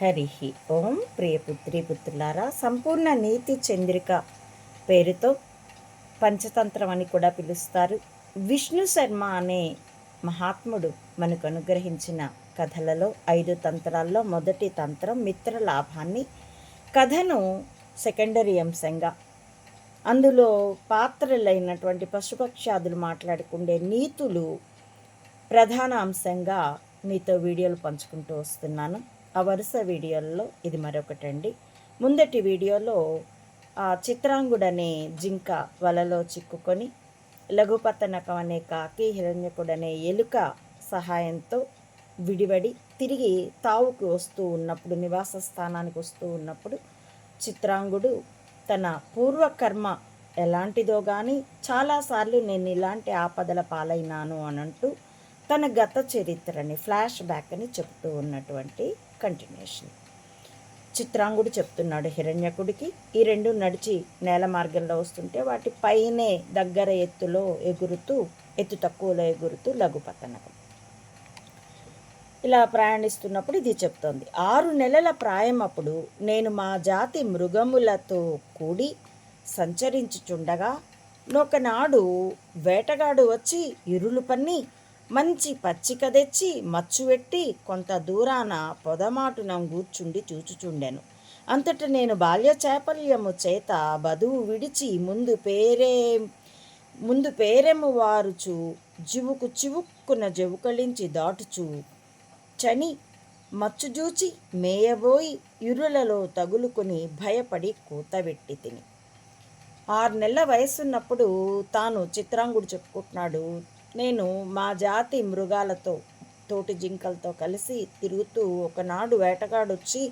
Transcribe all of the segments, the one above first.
హరి ఓం ప్రియపుత్రి పుత్రులారా సంపూర్ణ నీతి చంద్రిక పేరుతో పంచతంత్రం అని కూడా పిలుస్తారు. విష్ణు శర్మ అనే మహాత్ముడు మనకు అనుగ్రహించిన కథలలో ఐదు తంత్రాల్లో మొదటి తంత్రం మిత్ర లాభాన్ని కథను సెకండరీ అంశంగా. అందులో పాత్రలైనటువంటి పశుపక్షాదులు మాట్లాడుకుండే నీతులు ప్రధాన అంశంగా మీతో వీడియోలు పంచుకుంటూ వస్తున్నాను. ఆ వరుస వీడియోల్లో ఇది మరొకటండి. ముందటి వీడియోలో ఆ చిత్రాంగుడనే జింక వలలో చిక్కుకొని లఘుపతనకం అనే కాకి హిరణ్యకుడనే ఎలుక సహాయంతో విడివడి తిరిగి తావుకు వస్తూ ఉన్నప్పుడు నివాస స్థానానికి వస్తూ ఉన్నప్పుడు చిత్రాంగుడు తన పూర్వకర్మ ఎలాంటిదో కానీ చాలాసార్లు నేను ఇలాంటి ఆపదల పాలైనాను అని అంటూ తన గత చరిత్రని ఫ్లాష్ బ్యాక్ అని చెప్తూ ఉన్నటువంటి కంటిన్యూషన్ చిత్రాంగుడు చెప్తున్నాడు హిరణ్యకుడికి ఈ రెండు నడిచి నేల మార్గంలో వస్తుంటే వాటి పైనే దగ్గర ఎత్తులో ఎగురుతూ ఎత్తు తక్కువలో ఎగురుతూ లఘుపతనకం ఇలా ప్రయాణిస్తున్నప్పుడు ఇది చెప్తోంది. ఆరు నెలల ప్రాయం అప్పుడు నేను మా జాతి మృగములతో కూడి సంచరించుచుండగా ఒకనాడు వేటగాడు వచ్చి ఇరులు పన్ని మంచి పచ్చిక తెచ్చి మచ్చు పెట్టి కొంత దూరాన పొదమాటున కూర్చుండి చూచుచుండెను. అంతట నేను బాల్య చాపల్యము చేత బదువు విడిచి ముందు పేరే ముందు పేరెము వారుచు జివుకు చివుక్కున జవుకళించి దాటుచు చని మచ్చుజూచి మేయబోయి ఇరులలో తగులుకొని భయపడి కూతబెట్టి తిని. ఆరు నెలల వయసున్నప్పుడు తాను చిత్రాంగుడు చెప్పుకుంటున్నాడు. నేను మా జాతి మృగాలతో తోటి జింకలతో కలిసి తిరుగుతూ ఒకనాడు వేటగాడొచ్చి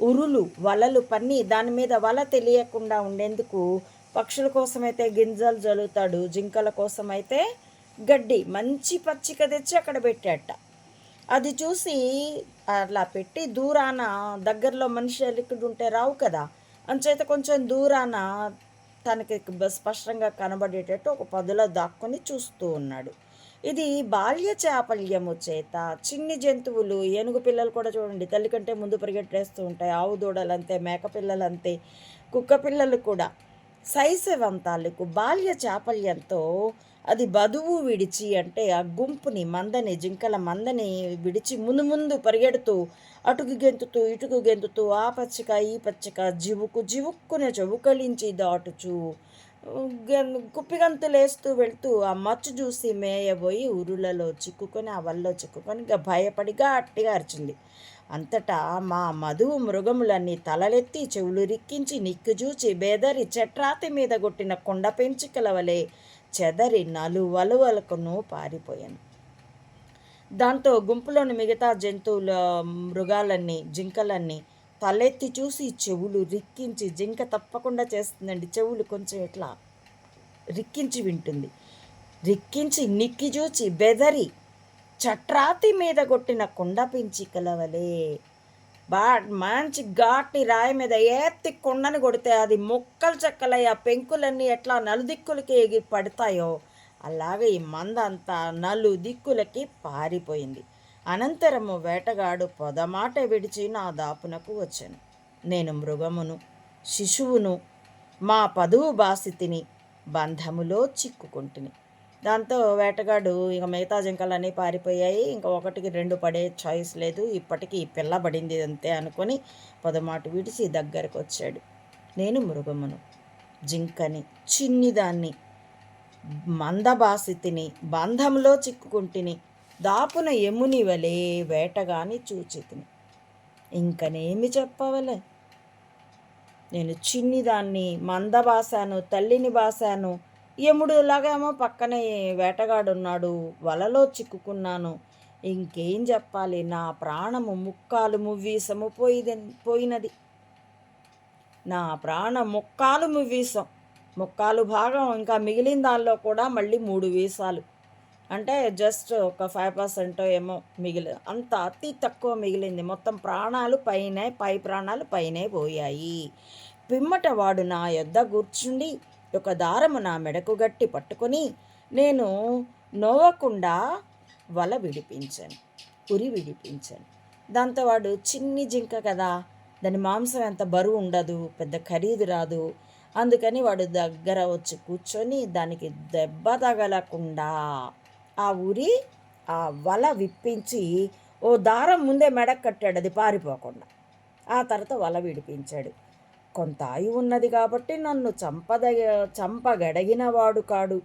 ఉరులు వలలు పన్ని దాని మీద వల తెలియకుండా ఉండేందుకు పక్షుల కోసమైతే గింజలు జలుతాడు జింకల కోసమైతే గడ్డి మంచి పచ్చిక తెచ్చి అక్కడ పెట్టాట. అది చూసి అలా పెట్టి దూరాన దగ్గరలో మనిషి ఎలిక్కిడు ఉంటే రావు కదా అంచేత కొంచెం దూరాన తనకి స్పష్టంగా కనబడేటట్టు ఒక పదులో దాక్కొని చూస్తూ ఉన్నాడు. ఇది బాల్య చాపల్యము చేత చిన్ని జంతువులు ఏనుగు పిల్లలు కూడా చూడండి తల్లి కంటే ముందు పరిగెట్టేస్తూ ఉంటాయి. ఆవు దూడలు అంతే మేక పిల్లలు అంతే కుక్క పిల్లలు కూడా. శైశవంతాలకు బాల్య చాపల్యంతో అది బదువు విడిచి అంటే ఆ గుంపుని మందని జింకల మందని విడిచి ముందు ముందు పరిగెడుతూ అటుకు గెంతుతూ ఇటుకు గెంతుతూ ఆ పచ్చిక ఈ పచ్చిక జివుకు జివుక్కున చెవుకలించి దాటుచు కుప్పిగంతులేస్తూ వెళ్తూ ఆ మచ్చు చూసి మేయబోయి ఉరులలో చిక్కుకొని ఆ వల్ల చిక్కుకొని ఇక భయపడి గట్టిగా అరిచింది. అంతటా మా మధువు మృగములన్నీ తలలెత్తి చెవులు రిక్కించి నిక్కుజూచి బేదరి చెట్రాతి మీద కొట్టిన కొండ పెంచికల వలె చెదరి నలువలువలకును పారిపోయాను. దాంతో గుంపులోని మిగతా జంతువుల మృగాలన్నీ జింకలన్నీ తలెత్తి చూసి చెవులు రిక్కించి జింక తప్పకుండా చేస్తుందండి. చెవులు కొంచెం ఇట్లా రిక్కించి వింటుంది. రిక్కించి నిక్కి చూచి బెదరి చట్రాతి మీద కొట్టిన కుండ పించికల కలవలే బా మంచి ఘాటి రాయి మీద ఏత్తి కొండని కొడితే అది ముక్కలు చెక్కలయ్యి ఆ పెంకులన్నీ ఎట్లా నలుదిక్కులకి ఎగి పడతాయో అలాగే ఈ మంద అంతా నలు దిక్కులకి పారిపోయింది. అనంతరము వేటగాడు పొదమాట విడిచి నా దాపునకు వచ్చాను. నేను మృగమును శిశువును మా పదువు బాసితిని బంధములో చిక్కుకుంటుని. దాంతో వేటగాడు ఇక మిగతా జింకలన్నీ పారిపోయాయి. ఇంకా ఒకటికి రెండు పడే చాయిస్ లేదు. ఇప్పటికీ పిల్ల పడింది అంతే అనుకొని పొదమాటు విడిచి దగ్గరకు వచ్చాడు నేను మృగమును. జింకని చిన్నిదాన్ని మందబాసితిని బంధంలో చిక్కుకుంటుని దాపున ఎముని వలే వేటగాని చూచితిని. ఇంకనేమి చెప్పవలే? నేను చిన్నిదాన్ని మంద బాసాను తల్లిని బాసాను యముడులాగేమో పక్కనే వేటగాడున్నాడు. వలలో చిక్కుకున్నాను. ఇంకేం చెప్పాలి? నా ప్రాణము ముక్కాలు మువ్వీసము పోయిది పోయినది. నా ప్రాణ ముక్కాలు మువ్వీసం. ముక్కాలు భాగం ఇంకా మిగిలిన దానిలో కూడా మళ్ళీ మూడు వీసాలు. అంటే జస్ట్ ఒక ఫైవ్ పర్సెంట్ ఏమో మిగిలి అంత అతి తక్కువ మిగిలింది. మొత్తం ప్రాణాలు పైనే పై ప్రాణాలు పైనే పోయాయి. పిమ్మట వాడు నా యొద్ద కూర్చుండి ఒక దారము నా మెడకు గట్టి పట్టుకొని నేను నోవకుండా వల విడిపించాను ఉరి విడిపించాను. దాంతో వాడు చిన్ని జింక కదా దాని మాంసం ఎంత బరువు ఉండదు పెద్ద ఖరీదు రాదు. అందుకని వాడు దగ్గర వచ్చి కూర్చొని దానికి దెబ్బ తగలకుండా ఆ ఉరి ఆ వల విప్పించి ఓ దారం ముందే మెడకు కట్టాడు అది పారిపోకుండా. ఆ తర్వాత వల విడిపించాడు. కొంత ఆయువు ఉన్నది కాబట్టి నన్ను చంపదగ చంపగడిగిన వాడు కాడు.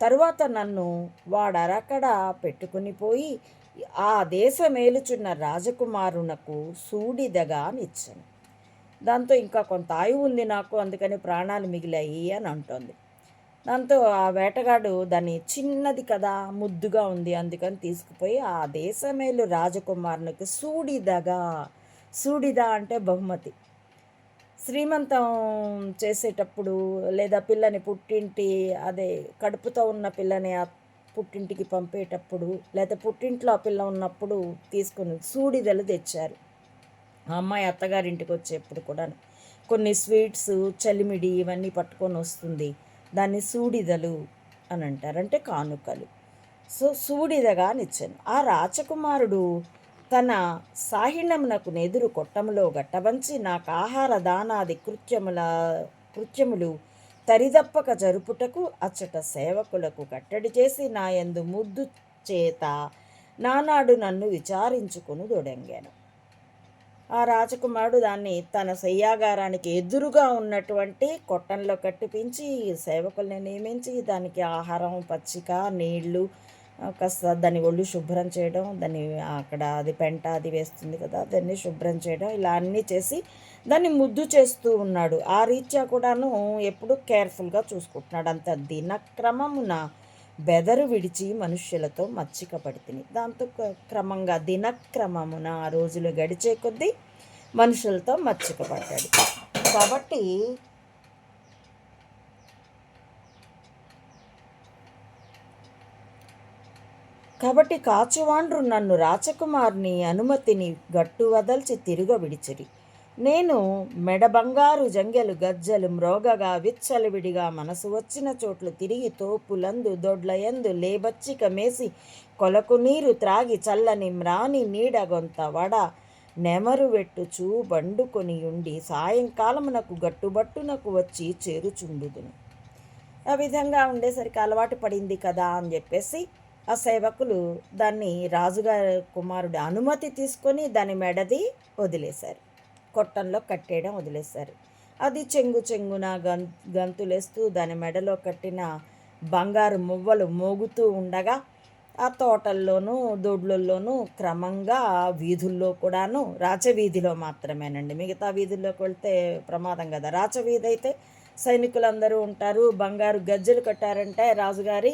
తరువాత నన్ను వాడరకడ పెట్టుకుని పోయి ఆ దేశమేలుచున్న రాజకుమారునకు సూడిదగా నిచ్చాను. దాంతో ఇంకా కొంత ఆయువు ఉంది నాకు అందుకని ప్రాణాలు మిగిలాయి అని అంటోంది. దాంతో ఆ వేటగాడు దాన్ని చిన్నది కదా ముద్దుగా ఉంది అందుకని తీసుకుపోయి ఆ దేశమేలు రాజకుమారునికి సూడిదగా సూడిద అంటే బహుమతి. శ్రీమంతం చేసేటప్పుడు లేదా పిల్లని పుట్టింటి అదే కడుపుతో ఉన్న పిల్లని ఆ పుట్టింటికి పంపేటప్పుడు లేదా పుట్టింట్లో ఆ పిల్ల ఉన్నప్పుడు తీసుకుని సూడిదలు తెచ్చారు. ఆ అమ్మాయి అత్తగారింటికి వచ్చేప్పుడు కూడా కొన్ని స్వీట్స్ చలిమిడి ఇవన్నీ పట్టుకొని వస్తుంది. దాన్ని సూడిదలు అని అంటారు. అంటే కానుకలు. సో సూడిదగా నిచ్చాను ఆ రాచకుమారుడు తన సాహిణమునకు నెదురు కొట్టములో గట్టవంచి నాకు ఆహార దానాది కృత్యముల కృత్యములు తరిదప్పక జరుపుటకు అచ్చట సేవకులకు కట్టడి చేసి నా యందు ముద్దు చేత నానాడు నన్ను విచారించుకుని దొడంగాను. ఆ రాజకుమారుడు దాన్ని తన శయ్యాగారానికి ఎదురుగా ఉన్నటువంటి కొట్టంలో కట్టిపించి సేవకుల్ని నియమించి దానికి ఆహారం పచ్చిక నీళ్ళు కాస్త దాన్ని ఒళ్ళు శుభ్రం చేయడం దాన్ని అక్కడ అది పెంట అది వేస్తుంది కదా దాన్ని శుభ్రం చేయడం ఇలా అన్నీ చేసి దాన్ని ముద్దు చేస్తూ ఉన్నాడు. ఆ రీత్యా కూడాను ఎప్పుడు కేర్ఫుల్గా చూసుకుంటున్నాడు. అంత దినక్రమమున బెదరు విడిచి మనుష్యులతో మచ్చిక పడితిని. దాంతో క్రమంగా దినక్రమమున ఆ రోజులు గడిచే కొద్దీ మనుషులతో మచ్చిక పడ్డాడు. కాబట్టి కాబట్టి కాచువాండ్రు నన్ను రాచకుమార్ని అనుమతిని గట్టు వదల్చి తిరుగ విడిచిరి. నేను మెడ బంగారు జంగెలు గజ్జలు మ్రోగగా విచ్చలవిడిగా మనసు వచ్చిన చోట్లు తిరిగి తోపులందు దొడ్లయందు లేబచ్చిక మేసి కొలకు నీరు త్రాగి చల్లని మ్రాని నీడగొంత వడ నెమరు వెట్టుచూ బండుకొని ఉండి సాయంకాలమునకు గట్టుబట్టునకు వచ్చి చేరుచుండుదును. ఆ విధంగా ఉండేసరికి అలవాటు పడింది కదా అని చెప్పేసి ఆ సేవకులు దాన్ని రాజుగారి కుమారుడి అనుమతి తీసుకొని దాని మెడది వదిలేశారు. కొట్టంలో కట్టేయడం వదిలేశారు. అది చెంగు చెంగున గం గంతులేస్తూ దాని మెడలో కట్టిన బంగారు మువ్వలు మోగుతూ ఉండగా ఆ తోటల్లోనూ దొడ్లల్లోనూ క్రమంగా వీధుల్లో కూడాను రాచవీధిలో మాత్రమేనండి. మిగతా వీధుల్లోకి వెళ్తే ప్రమాదం కదా. రాచవీధి అయితే సైనికులందరూ ఉంటారు. బంగారు గజ్జెలు కట్టారంటే రాజుగారి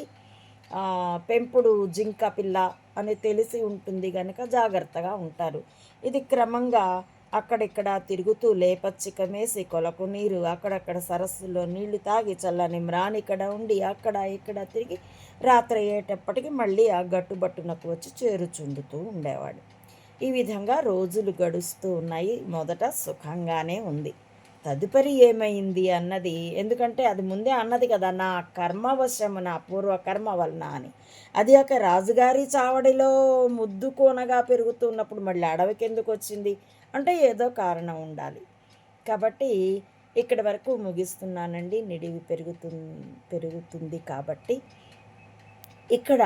పెంపుడు జింక పిల్ల అని తెలిసి ఉంటుంది కనుక జాగ్రత్తగా ఉంటారు. ఇది క్రమంగా అక్కడిక్కడ తిరుగుతూ లేపచ్చిక మేసి కొలకు నీరు అక్కడక్కడ సరస్సులో నీళ్ళు తాగి చల్లని మ్రాని ఇక్కడ ఉండి అక్కడ ఇక్కడ తిరిగి రాత్రి అయ్యేటప్పటికి మళ్ళీ ఆ గట్టుబట్టునకు వచ్చి చేరుచుండుతూ ఉండేవాడు. ఈ విధంగా రోజులు గడుస్తూ ఉన్నాయి. మొదట సుఖంగానే ఉంది. తదుపరి ఏమైంది అన్నది ఎందుకంటే అది ముందే అన్నది కదా నా కర్మవశము నా పూర్వ కర్మ వలన అని. అది ఒక రాజుగారి చావడిలో ముద్దు కోనగా పెరుగుతున్నప్పుడు మళ్ళీ అడవికి ఎందుకు వచ్చింది? అంటే ఏదో కారణం ఉండాలి. కాబట్టి ఇక్కడి వరకు ముగిస్తున్నానండి. నిడివి పెరుగుతుంది పెరుగుతుంది కాబట్టి. ఇక్కడ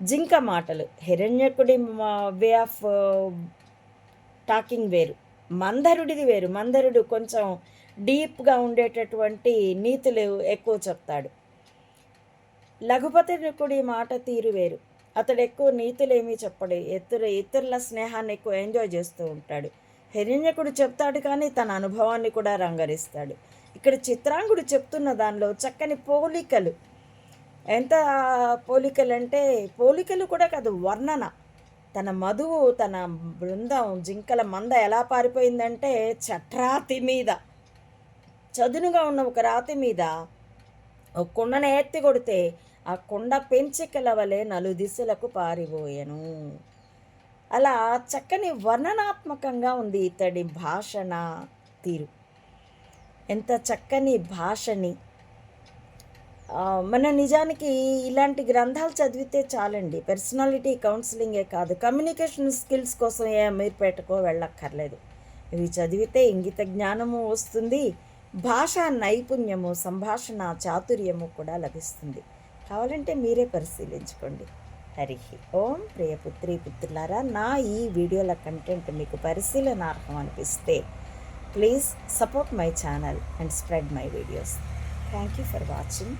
జింక మాటలు హిరణ్యకుడి వే ఆఫ్ టాకింగ్ వేరు. మందరుడిది వేరు. మందరుడు కొంచెం డీప్గా ఉండేటటువంటి నీతులు ఎక్కువ చెప్తాడు. లఘుపతికుడి మాట తీరు వేరు. అతడు ఎక్కువ నీతులేమీ చెప్పడు. ఇతరు ఇతరుల స్నేహాన్ని ఎక్కువ ఎంజాయ్ చేస్తూ ఉంటాడు. హిరణ్యకుడు చెప్తాడు కానీ తన అనుభవాన్ని కూడా రంగరిస్తాడు. ఇక్కడ చిత్రాంగుడు చెప్తున్న దానిలో చక్కని పోలికలు. ఎంత పోలికలు అంటే పోలికలు కూడా కాదు వర్ణన. తన మధువు తన బృందం జింకల మంద ఎలా పారిపోయిందంటే చట్రాతి మీద. చదునుగా ఉన్న ఒక రాతి మీద ఒక కుండను ఎత్తి కొడితే ఆ కుండ పెంచి కలవలే నలు దిశలకు పారిపోయాను. అలా చక్కని వర్ణనాత్మకంగా ఉంది ఇతడి భాషణ తీరు. ఎంత చక్కని భాషని మన నిజానికి ఇలాంటి గ్రంథాలు చదివితే చాలండి. పర్సనాలిటీ కౌన్సిలింగే కాదు. కమ్యూనికేషన్ స్కిల్స్ కోసం ఏ అమీర్పేటకో వెళ్ళక్కర్లేదు. ఇవి చదివితే ఇంగిత జ్ఞానము వస్తుంది. భాషా నైపుణ్యము సంభాషణ చాతుర్యము కూడా లభిస్తుంది. కావాలంటే మీరే పరిశీలించుకోండి. హరి ఓం. ప్రియపుత్రి పుత్రులారా నా ఈ వీడియోల కంటెంట్ మీకు పరిశీలనార్హం అనిపిస్తే please support my channel and spread my videos. Thank you for watching.